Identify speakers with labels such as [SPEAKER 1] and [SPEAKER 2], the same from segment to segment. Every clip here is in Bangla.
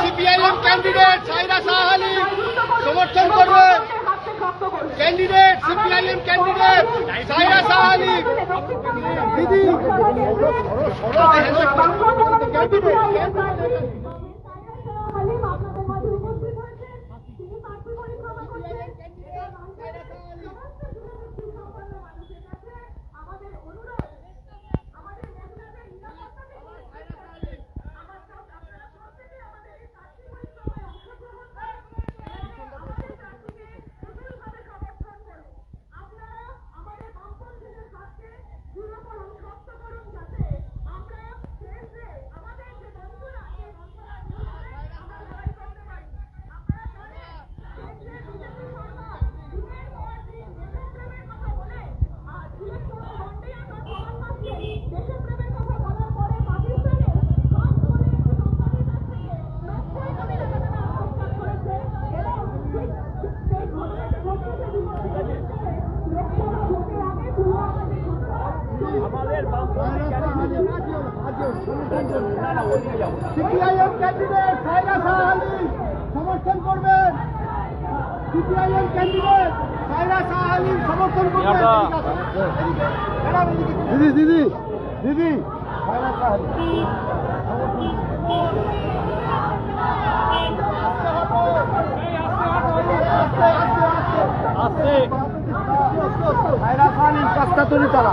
[SPEAKER 1] সিপিআইএম ক্যান্ডিডেট সাইরা সাহালি সমর্থন করবে ক্যান্ডিডেট সিপিআইএম ক্যান্ডিডেট সাইরা সাহালি দিদি সিপিআইএম ক্যান্ডিডেট সাইরা শাহ আলী সমর্থন করবেন। সিপিআইএম ক্যান্ডিডেট সাইরা শাহ আলী সমর্থন করবেন। দিদি দিদি দিদি। সাইরা
[SPEAKER 2] শাহ আলী। আস্তে আস্তে আস্তে সাইরা শাহ আলী কাস্তাতুরি তালা।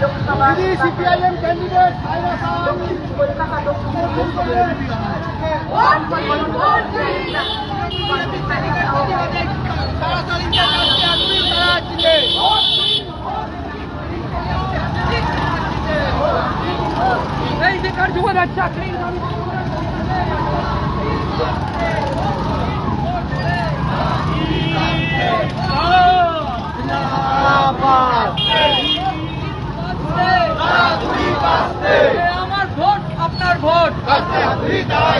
[SPEAKER 1] সিপিআইএম ক্যান্ডিডেট
[SPEAKER 2] কলকাতা
[SPEAKER 3] এই বেকার যুবরাজ চাকরি?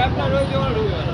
[SPEAKER 3] આપના રોજ જોવાનું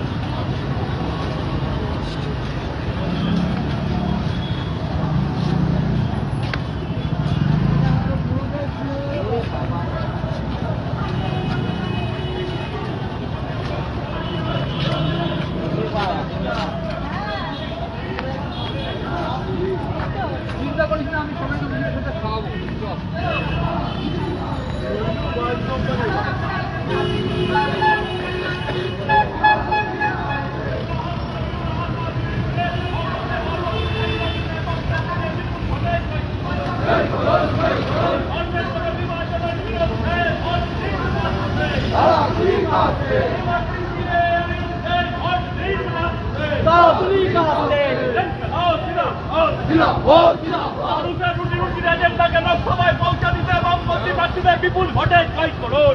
[SPEAKER 4] বিপুল ভোটে জয় করুন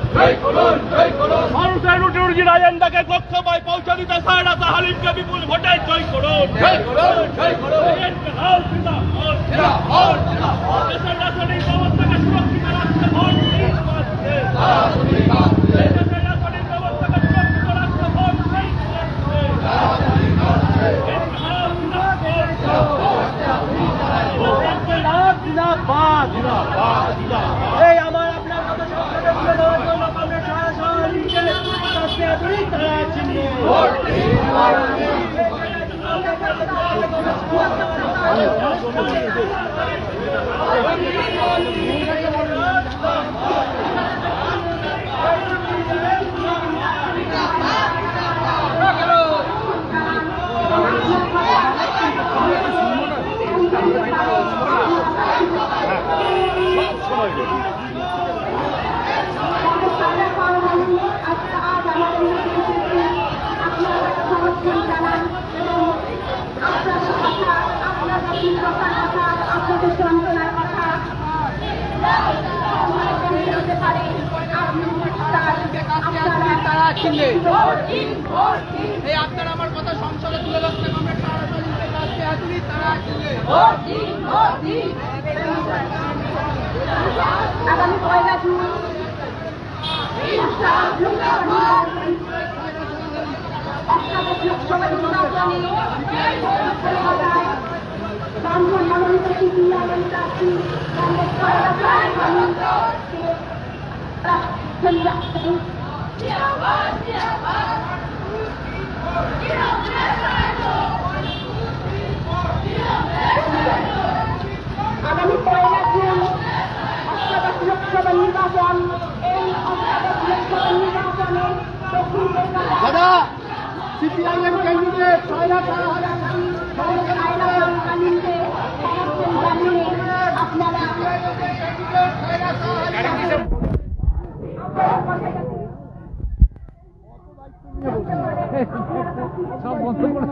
[SPEAKER 4] মানুষের রুটি রুজির এজেন্ডাকে কক্ষবায় পৌঁছে দিতে সাহেরা সাহালিমকে বিপুল ভোটে জয় করুন দেশের রাজনীতি জিন্দাবাদ
[SPEAKER 1] এই আমার আপনার কথা সরকারের তুলে দেওয়ার জন্য কংগ্রেস সারা শহর মিলে
[SPEAKER 3] কাছে আদরিক তারা আছেন Thank you. আপনাদের যন্ত্রণার কথা আপনারা আমার কথা সংসদে তুলে ধরতে আমরা
[SPEAKER 2] আগামী পয়লা জুন লোকসভা নির্বাচনে কংগ্রেস আগামী পয়লা জুন অষ্টাদশ লোকসভা নির্বাচন এই অষ্টাদশ লোকসভা নির্বাচনে দক্ষিণ কলকাতা
[SPEAKER 1] দাদা সিপিআইএম ক্যান্ডিডেট
[SPEAKER 3] সব বন্ধ করে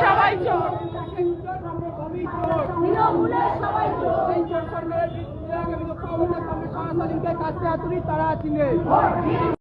[SPEAKER 2] সবাই চোর
[SPEAKER 3] সরকারের আগামী ভোটে কমরেড সারা সালিমকে কাছে আসুন তারা চিনলে